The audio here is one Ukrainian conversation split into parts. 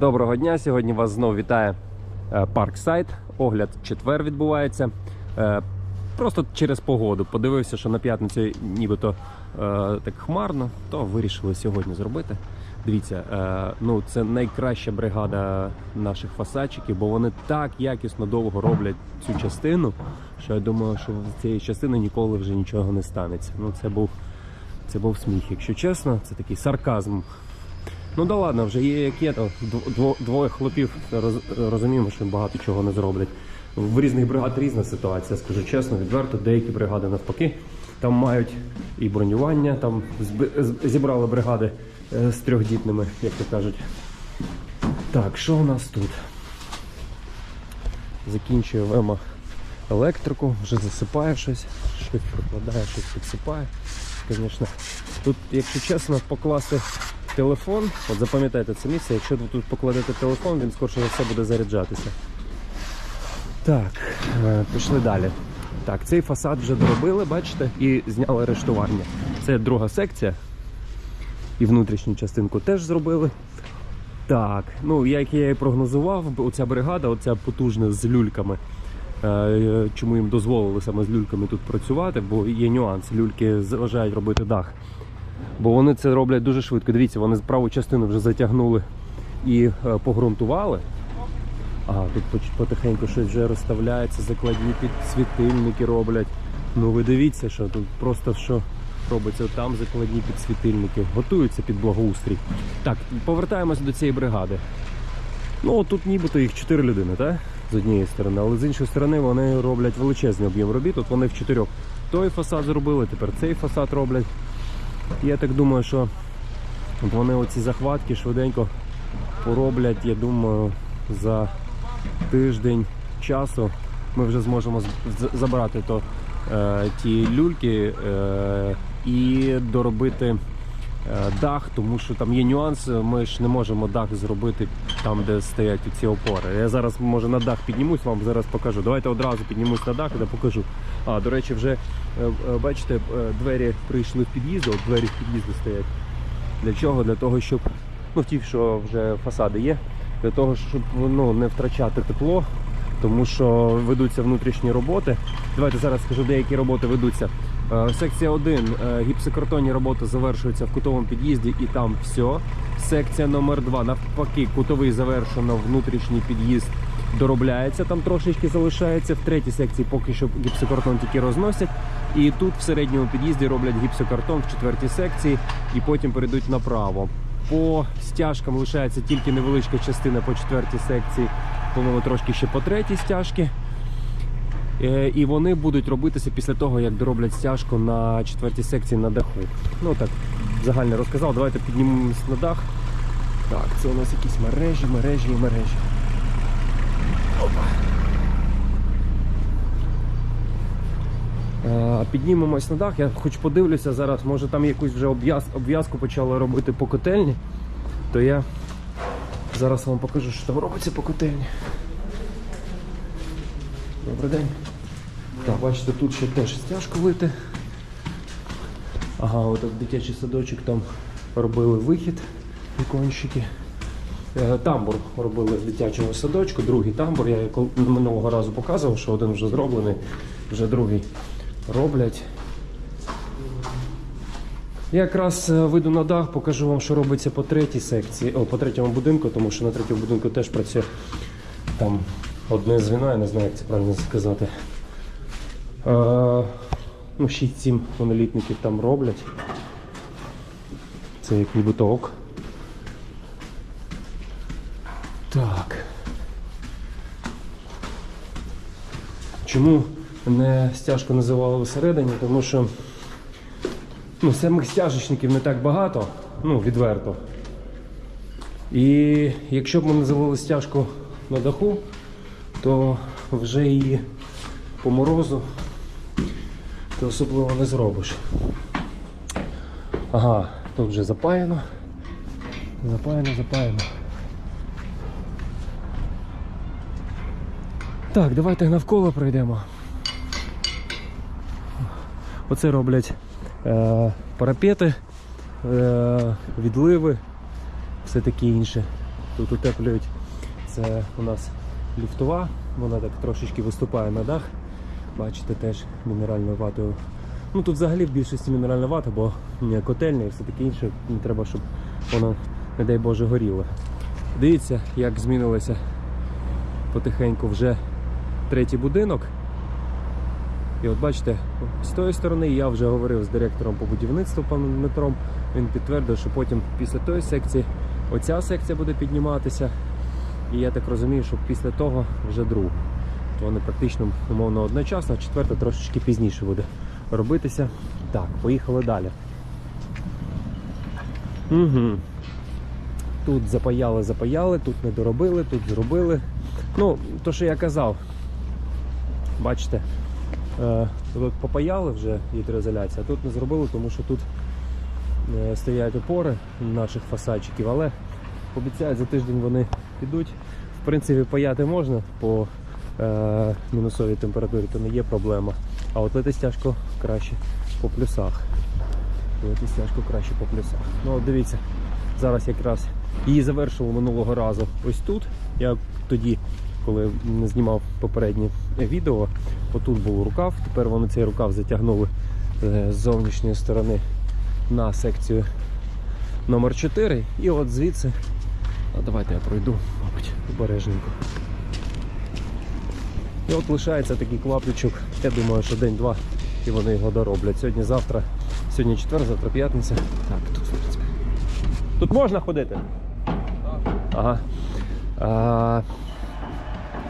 Доброго дня! Сьогодні вас знову вітає е, Парксайд. Огляд четвер відбувається. Е, Просто через погоду. Подивився, що на п'ятницю нібито е, так хмарно, то вирішили сьогодні зробити. Дивіться, е, ну це найкраща бригада наших фасадчиків, бо вони так якісно довго роблять цю частину, що я думаю, що з цієї частини ніколи вже нічого не станеться. Ну це був, це був сміх, якщо чесно, це такий сарказм. Ну да ладно, вже є як є, двоє хлопів роз- розуміємо, що багато чого не зроблять. В різних бригад різна ситуація, скажу чесно, відверто, деякі бригади навпаки. Там мають і бронювання, там зібрали бригади е, з трьохдітними, як то кажуть. Так, що у нас тут? Закінчує Вема електрику, вже засипає щось, щось прикладає, щось підсипає. Звісно, тут, якщо чесно, покласти телефон, от запам'ятайте це місце, якщо ви тут покладете телефон, він скорше за все буде заряджатися. Так, е, пішли далі. Так, цей фасад вже доробили, бачите, і зняли арештування. Це друга секція. І внутрішню частинку теж зробили. Так, ну як я і прогнозував, оця бригада, оця потужна з люльками. Е, Чому їм дозволили саме з люльками тут працювати, бо є нюанс. Люльки заважають робити дах. Бо вони це роблять дуже швидко. Дивіться, вони праву частину вже затягнули і е, погрунтували. А, тут потихеньку щось вже розставляється, закладні підсвітильники роблять. Ну ви дивіться, що тут просто що робиться там закладні підсвітильники, готуються під благоустрій. Так, повертаємося до цієї бригади. Ну, тут нібито їх чотири людини, так? З однієї сторони, але з іншої сторони вони роблять величезний об'єм робіт. От вони в чотирьох. Той фасад зробили, тепер цей фасад роблять. Я так думаю, що вони оці захватки швиденько пороблять, я думаю, за тиждень часу ми вже зможемо забрати то, е, ті люльки е, і доробити е, дах, тому що там є нюанс, ми ж не можемо дах зробити там, де стоять ці опори. Я зараз може на дах піднімусь, вам зараз покажу. Давайте одразу піднімусь на дах, де покажу. А, до речі, вже е, е, бачите, е, двері прийшли в під'їзд, от двері в під'їзду стоять. Для чого? Для того, щоб ну, ті, що вже фасади є, для того, щоб ну, не втрачати тепло, тому що ведуться внутрішні роботи. Давайте зараз скажу, деякі роботи ведуться. Секція 1 е, гіпсокартонні роботи завершуються в кутовому під'їзді і там все. Секція номер 2 навпаки, кутовий завершено, внутрішній під'їзд доробляється, там трошечки залишається. В третій секції поки що гіпсокартон тільки розносять. І тут в середньому під'їзді роблять гіпсокартон в четвертій секції і потім перейдуть направо. По стяжкам лишається тільки невеличка частина по четвертій секції, по-моєму, трошки ще по третій стяжки. Е, І вони будуть робитися після того, як дороблять стяжку на четвертій секції на даху. Ну так, загально розказав. Давайте піднімемось на дах. Так, це у нас якісь мережі, мережі і мережі. Е, Піднімемось на дах, я хоч подивлюся зараз, може там якусь вже обв'язку почали робити по котельні, то я зараз вам покажу, що там робиться по котельні. Добрий день. Так, бачите, тут ще теж стяжку лити. Ага, от дитячий садочок там робили вихід, вікончики. Е, Тамбур робили з дитячого садочку, другий тамбур. Я минулого разу показував, що один вже зроблений, вже другий роблять. Я якраз е, вийду на дах, покажу вам, що робиться по третій секції, о, по третьому будинку, тому що на третьому будинку теж працює там одне звіно, я не знаю, як це правильно сказати. Е, ну, 6-7 монолітників там роблять. Це як нібито ок. Так. Чому не стяжку називали всередині? Тому що ну, самих стяжечників не так багато, ну, відверто. І якщо б ми називали стяжку на даху, то вже її по морозу ти особливо не зробиш. Ага, тут вже запаяно. Запаяно, запаяно. Так, давайте навколо пройдемо. Оце роблять е, парапети, е, відливи, все таке інше. тут утеплюють. Це у нас ліфтова, вона так трошечки виступає на дах. Бачите, теж мінеральною ватою. Ну тут взагалі в більшості мінеральна вата, бо котельня і все таке інше. Не треба, щоб воно, не дай Боже, горіло. Дивіться, як змінилося потихеньку вже третій будинок. І от бачите, з тої сторони я вже говорив з директором по будівництву паном Дмитром. Він підтвердив, що потім після тої секції оця секція буде підніматися. І я так розумію, що після того вже другу. То вони практично умовно одночасно, а четверта трошечки пізніше буде робитися. Так, поїхали далі. Угу. Тут запаяли, запаяли, тут не доробили, тут зробили. Ну, то, що я казав, бачите, е, тут попаяли вже гідроізоляція, а тут не зробили, тому що тут е, стоять опори наших фасадчиків, але обіцяють за тиждень вони підуть. В принципі, паяти можна по е, мінусовій температурі, то не є проблема. А от лити тяжко краще по плюсах. Лити тяжко краще по плюсах. Ну от дивіться, зараз якраз її завершили минулого разу ось тут. Я тоді, коли знімав попереднє відео, отут був рукав. Тепер вони цей рукав затягнули е, з зовнішньої сторони на секцію номер 4 І от звідси, а давайте я пройду, мабуть, обережненько. І от лишається такий клаптичок. Я думаю, що день-два і вони його дороблять. Сьогодні, завтра, сьогодні четвер, завтра п'ятниця. Так, тут в принципі. Тут можна ходити? Ага. А,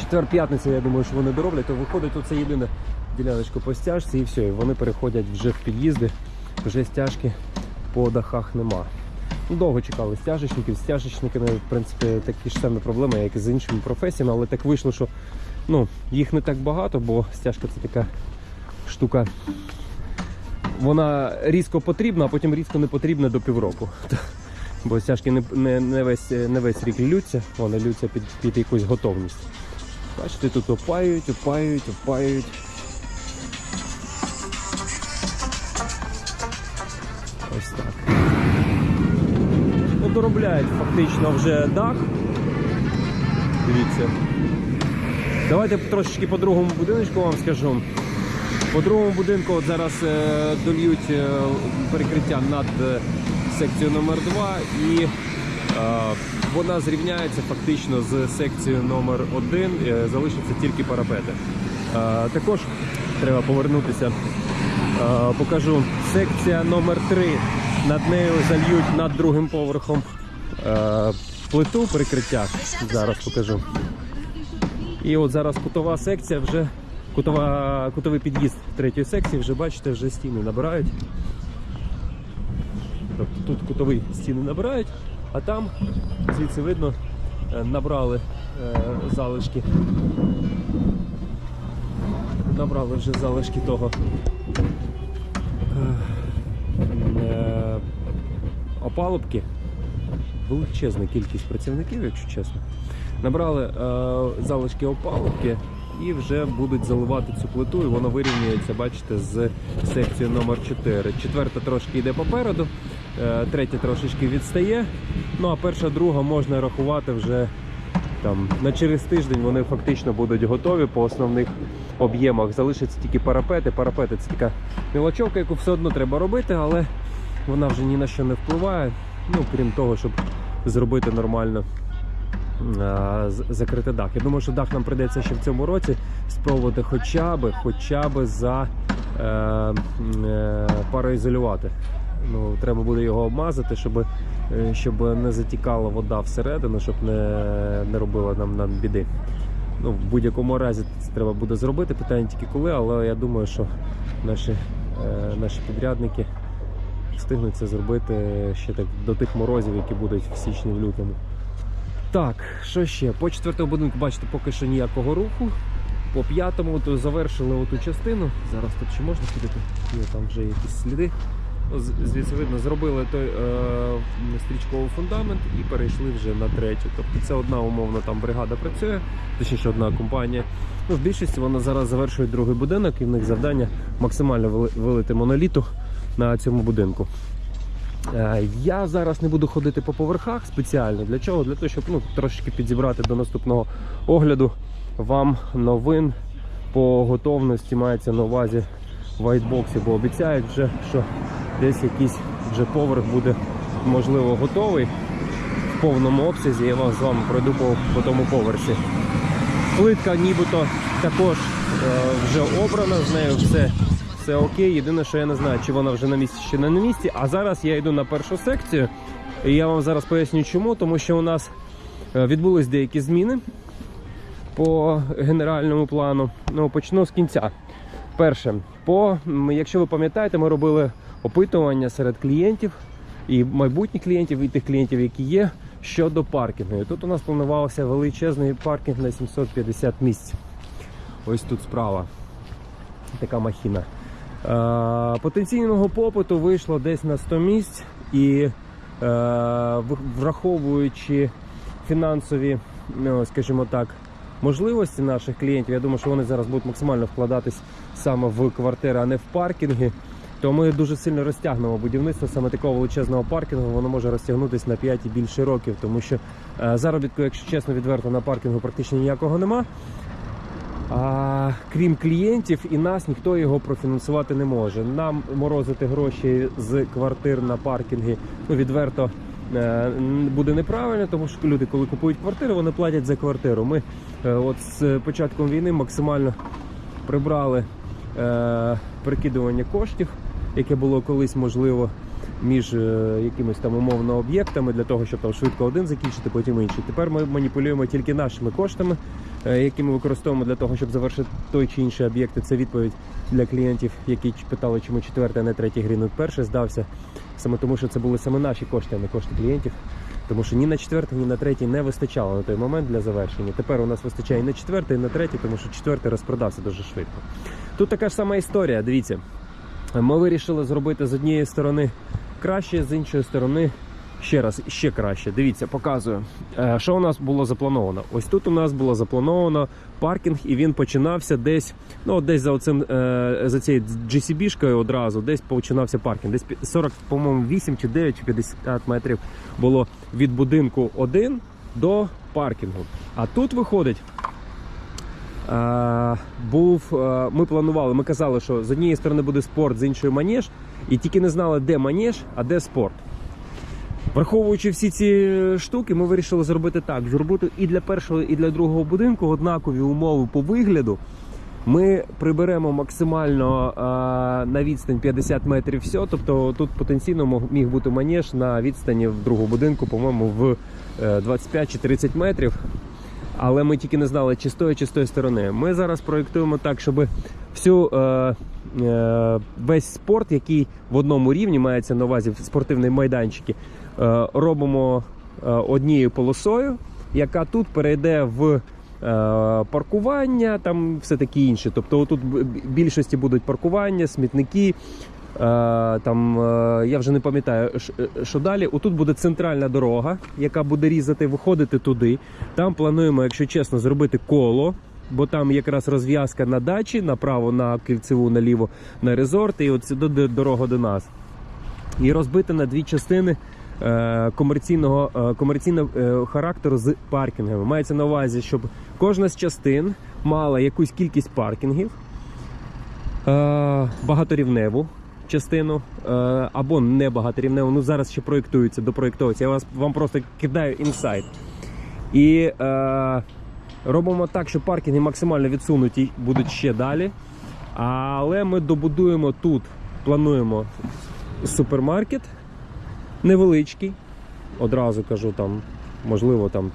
четвер, п'ятниця, я думаю, що вони дороблять, то виходить, тут це єдина діляночка по стяжці і все, і вони переходять вже в під'їзди, вже стяжки по дахах нема. Ну, Довго чекали стяжечників, стяжечниками, в принципі, такі ж самі проблеми, як і з іншими професіями, але так вийшло, що ну, їх не так багато, бо стяжка це така штука. Вона різко потрібна, а потім різко не потрібна до півроку. Бо стяжки не, не, не, весь, не весь рік ллються, вони ллються під, під якусь готовність. Бачите, тут опаюють, опаюють, опаюють. Ось так. Ну, доробляють фактично вже дах. Дивіться. Давайте трошечки по другому будиночку вам скажу. По другому будинку от зараз е, дольють е, перекриття над е, секцією номер 2 і вона зрівняється фактично з секцією номер 1 е, залишаться тільки парапети. Е, також треба повернутися. Е, покажу секція номер 3 Над нею зальють над другим поверхом е, плиту перекриття. Зараз покажу. І от зараз кутова секція вже кутова, кутовий під'їзд третьої секції, вже бачите, вже стіни набирають. Тобто тут кутовий стіни набирають, а там звідси видно е, набрали е, залишки. Набрали вже залишки того е, опалубки. Величезна кількість працівників, якщо чесно. Набрали залишки опалубки і вже будуть заливати цю плиту, і воно вирівнюється, бачите, з секцією номер 4. Четверта трошки йде попереду, третя трошечки відстає. Ну а перша, друга можна рахувати вже там на через тиждень вони фактично будуть готові по основних об'ємах. Залишаться тільки парапети. Парапети це така мілочовка, яку все одно треба робити, але вона вже ні на що не впливає. Ну, крім того, щоб зробити нормально а, з- закрити дах. Я думаю, що дах нам прийдеться ще в цьому році спробувати хоча б, хоча б за е, е, пароізолювати. Ну, треба буде його обмазати, щоб, е, щоб не затікала вода всередину, щоб не, не робила нам, нам біди. Ну, в будь-якому разі це треба буде зробити. Питання тільки коли, але я думаю, що наші, е, наші підрядники встигнуть це зробити ще так до тих морозів, які будуть в січні в лютому. Так, що ще? По четвертому будинку, бачите, поки що ніякого руху. По п'ятому завершили оту частину. Зараз тут ще можна ходити? Є там вже якісь сліди. Звідси видно, зробили той е, стрічковий фундамент і перейшли вже на третю. Тобто це одна умовно там бригада працює, точніше одна компанія. Ну, в більшості вона зараз завершує другий будинок і в них завдання максимально вили- вилити моноліту на цьому будинку. Е, Я зараз не буду ходити по поверхах спеціально. Для чого? Для того, щоб ну, трошечки підзібрати до наступного огляду вам новин по готовності мається на увазі вайтбоксі, бо обіцяють вже, що десь якийсь вже поверх буде можливо готовий в повному обсязі. Я вас з вами пройду по, по тому поверсі. Плитка нібито також е, вже обрана, з нею все, все окей. Єдине, що я не знаю, чи вона вже на місці, чи не на місці. А зараз я йду на першу секцію. І я вам зараз поясню чому, тому що у нас е, відбулись деякі зміни по генеральному плану. Ну, почну з кінця. Перше, по, якщо ви пам'ятаєте, ми робили опитування серед клієнтів і майбутніх клієнтів, і тих клієнтів, які є, щодо паркінгу. Тут у нас планувався величезний паркінг на 750 місць. Ось тут справа. Така махіна. Е, потенційного попиту вийшло десь на 100 місць, і е, враховуючи фінансові, ну, скажімо так, можливості наших клієнтів, я думаю, що вони зараз будуть максимально вкладатись саме в квартири, а не в паркінги. То ми дуже сильно розтягнемо будівництво саме такого величезного паркінгу. Воно може розтягнутися на 5 і більше років, тому що е, заробітку, якщо чесно, відверто на паркінгу практично ніякого нема. А крім клієнтів і нас ніхто його профінансувати не може. Нам морозити гроші з квартир на паркінги ну відверто е, буде неправильно, тому що люди, коли купують квартиру, вони платять за квартиру. Ми е, от з початком війни максимально прибрали прикидування коштів, яке було колись можливо між е, якимись там умовно об'єктами для того, щоб там швидко один закінчити, потім інший. Тепер ми маніпулюємо тільки нашими коштами, е, які ми використовуємо для того, щоб завершити той чи інший об'єкт. Це відповідь для клієнтів, які питали, чому четвертий, а не третій грінут перший здався. Саме тому, що це були саме наші кошти, а не кошти клієнтів. Тому що ні на четвертий, ні на третій не вистачало на той момент для завершення. Тепер у нас вистачає і на четвертий, і на третій, тому що четвертий розпродався дуже швидко. Тут така ж сама історія. Дивіться, ми вирішили зробити з однієї сторони краще, з іншої сторони ще раз ще краще. Дивіться, показую. Е, Що у нас було заплановано? Ось тут у нас було заплановано паркінг, і він починався десь, ну десь за оцим е, за цією GCB-шкою одразу, десь починався паркінг. Десь 40, по-моєму, 8 чи 9 чи 50 метрів було від будинку 1 до паркінгу. А тут виходить. Е, був, е, ми планували, ми казали, що з однієї сторони буде спорт, з іншої манеж, і тільки не знали, де манеж, а де спорт. Враховуючи всі ці штуки, ми вирішили зробити так: зробити і для першого, і для другого будинку однакові умови по вигляду. Ми приберемо максимально е, на відстань 50 метрів все. Тобто тут потенційно міг бути манеж на відстані в другого будинку, по-моєму, в е, 25 чи 30 метрів. Але ми тільки не знали, чи з тої, чи з тої сторони. Ми зараз проєктуємо так, щоб всю е, е, весь спорт, який в одному рівні мається на увазі спортивні майданчики, е, робимо е, однією полосою, яка тут перейде в паркування, там все таке інше. Тобто тут більшості будуть паркування, смітники. Е, Там е, я вже не пам'ятаю, е, що далі. Отут буде центральна дорога, яка буде різати, виходити туди. Там плануємо, якщо чесно, зробити коло, бо там якраз розв'язка на дачі, направо на кільцеву, наліво на резорт, і от сюди дорога до нас. І розбити на дві частини комерційного, комерційного характеру з паркінгами. Мається на увазі, щоб кожна з частин мала якусь кількість паркінгів, багаторівневу частину е, або не багаторівневу. Ну зараз ще проєктується, допроєктується. Я вас вам просто кидаю інсайт. І е, робимо так, що паркінги максимально відсунуті будуть ще далі. Але ми добудуємо тут, плануємо супермаркет невеличкий. Одразу кажу, там, можливо, там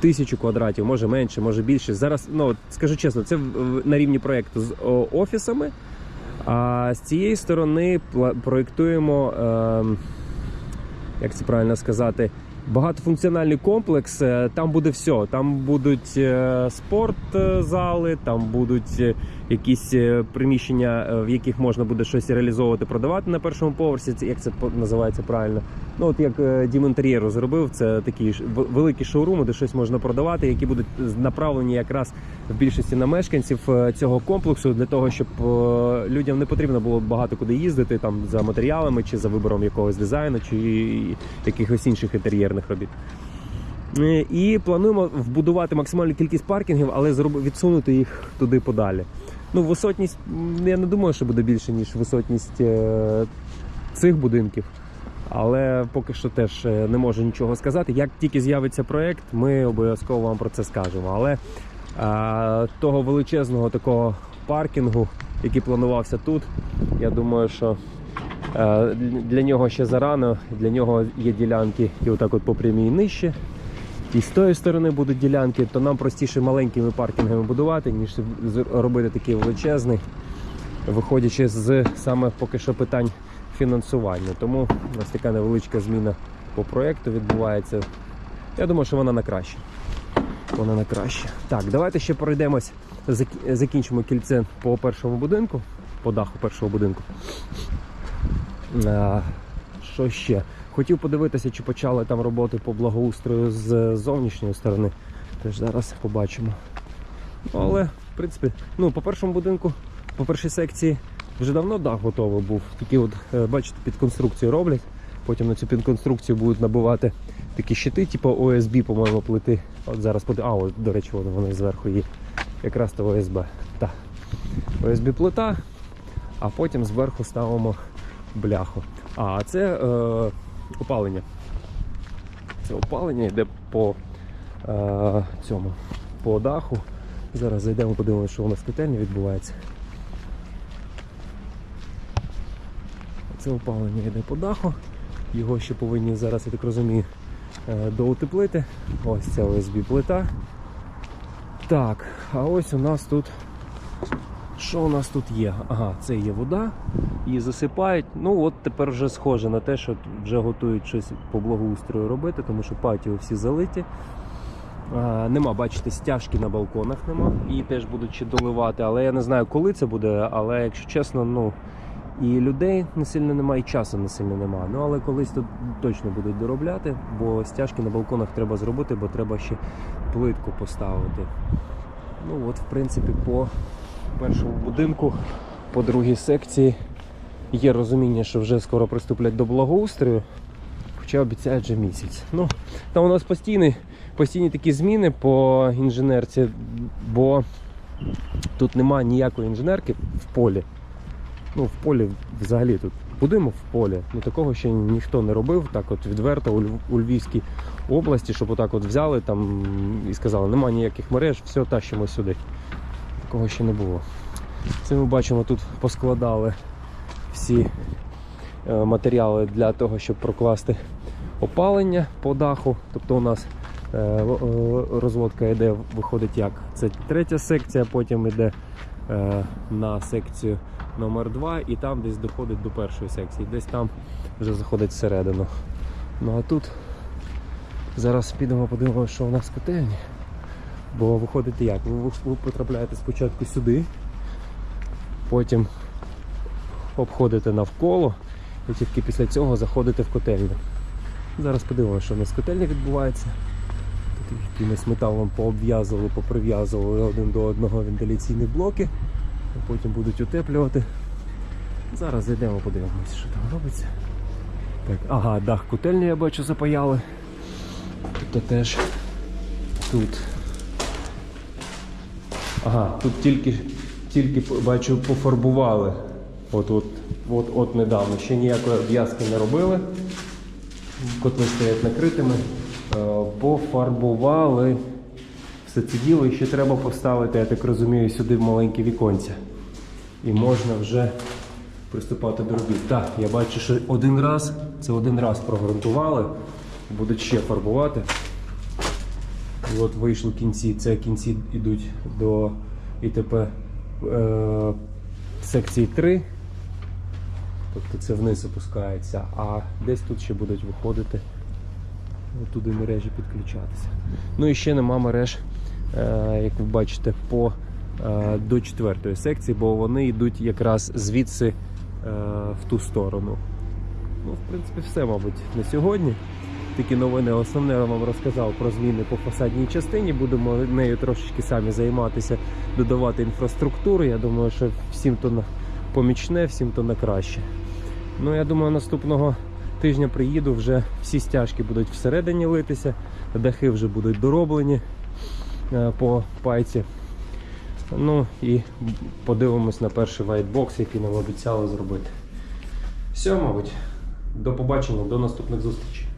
тисячу квадратів, може менше, може більше. Зараз, ну скажу чесно, це на рівні проєкту з офісами. А з цієї сторони проєктуємо, ем, як це правильно сказати, багатофункціональний комплекс. Е, Там буде все. Там будуть е, спортзали, там будуть е, якісь е, приміщення, е, в яких можна буде щось реалізовувати, продавати на першому поверсі. Як це називається правильно? Ну, от як е, Дім інтер'єру зробив, це такі великі шоуруми, де щось можна продавати, які будуть направлені якраз в більшості на мешканців е, цього комплексу для того, щоб е, людям не потрібно було багато куди їздити там за матеріалами чи за вибором якогось дизайну, чи якихось інших інтер'єрних робіт. Е, І плануємо вбудувати максимальну кількість паркінгів, але відсунути їх туди подалі. Ну, висотність, я не думаю, що буде більше, ніж висотність е, цих будинків. Але поки що теж е, не можу нічого сказати. Як тільки з'явиться проєкт, ми обов'язково вам про це скажемо. Але е, того величезного такого паркінгу, який планувався тут, я думаю, що для нього ще зарано. Для нього є ділянки і отак от по прямій нижче. І з тої сторони будуть ділянки, то нам простіше маленькими паркінгами будувати, ніж робити такий величезний, виходячи з саме поки що питань фінансування. Тому ось така невеличка зміна по проєкту відбувається. Я думаю, що вона на краще. Вона на краще. Так, давайте ще пройдемось, закінчимо кільце по першому будинку, по даху першого будинку. А, що ще? Хотів подивитися, чи почали там роботи по благоустрою з зовнішньої сторони. Теж зараз побачимо. Ну, але, в принципі, ну, по першому будинку, по першій секції вже давно дах готовий був. Тільки от, е, бачите, під конструкцію роблять. Потім на цю підконструкцію будуть набивати такі щити, типу ОСБ, по-моєму, плити. От зараз поди... А, от, до речі, вони, вони зверху є. Якраз то ОСБ. Так. ОСБ плита, а потім зверху ставимо бляху. А це е, опалення. Це опалення йде по е, цьому по даху. Зараз зайдемо, подивимося, що у нас в котельні відбувається. Це опалення йде по даху. Його ще повинні зараз, я так розумію, е, доутеплити. Ось ця ОСБ плита. Так, а ось у нас тут. Що у нас тут є? Ага, це є вода, її засипають. Ну от тепер вже схоже на те, що вже готують щось по благоустрою робити, тому що патіо всі залиті. А, нема, бачите, стяжки на балконах нема. Її теж будуть ще доливати, але я не знаю, коли це буде. Але якщо чесно, ну і людей не сильно немає, і часу не сильно немає. Ну але колись тут точно будуть доробляти, бо стяжки на балконах треба зробити, бо треба ще плитку поставити. Ну от, в принципі, по першому будинку, по другій секції є розуміння, що вже скоро приступлять до благоустрою, хоча обіцяють вже місяць. Ну, там у нас постійні, постійні такі зміни по інженерці, бо тут немає ніякої інженерки в полі. Ну, в полі взагалі тут будемо в полі. Ну такого ще ніхто не робив. Так от відверто у Львівській області, щоб отак от взяли там і сказали, немає ніяких мереж, все тащимо сюди. Такого ще не було. Це ми бачимо, тут поскладали всі е, матеріали для того, щоб прокласти опалення по даху. Тобто у нас е, е, розводка йде, виходить як? Це третя секція, потім йде на секцію номер 2 і там десь доходить до першої секції, десь там вже заходить всередину. Ну а тут зараз підемо подивимося, що у нас в котельні. Бо виходить як? Ви, ви потрапляєте спочатку сюди, потім обходите навколо і тільки після цього заходите в котельню. Зараз подивимося, що у нас в котельні відбувається. Тут якимось металом пообв'язували, поприв'язували один до одного вентиляційні блоки, а потім будуть утеплювати. Зараз зайдемо, подивимося, що там робиться. Так, ага, дах котельні я бачу запаяли. Тобто теж тут. Ага, тут тільки, тільки бачу, пофарбували. От, от, от, от недавно. Ще ніякої обв'язки не робили. Котли стоять накритими. Е, Пофарбували. Все це діло і ще треба поставити, я так розумію, сюди в маленькі віконця. І можна вже приступати до робіт. Так, я бачу, що один раз, це один раз прогрунтували, будуть ще фарбувати. От вийшли кінці. Це кінці йдуть до ІТП е, секції 3. Тобто це вниз опускається, а десь тут ще будуть виходити туди мережі підключатися. Ну і ще нема мереж, е, як ви бачите, по, е, до четвертої секції, бо вони йдуть якраз звідси е, в ту сторону. Ну, в принципі, все, мабуть, на сьогодні. Такі новини основне я вам розказав про зміни по фасадній частині. Будемо нею трошечки самі займатися, додавати інфраструктури. Я думаю, що всім то на помічне, всім то на краще. Ну, я думаю, наступного тижня приїду, вже всі стяжки будуть всередині литися, дахи вже будуть дороблені е, по пайці. Ну і подивимось на перший вайтбокс, який нам обіцяли зробити. Все, мабуть. До побачення, до наступних зустрічей.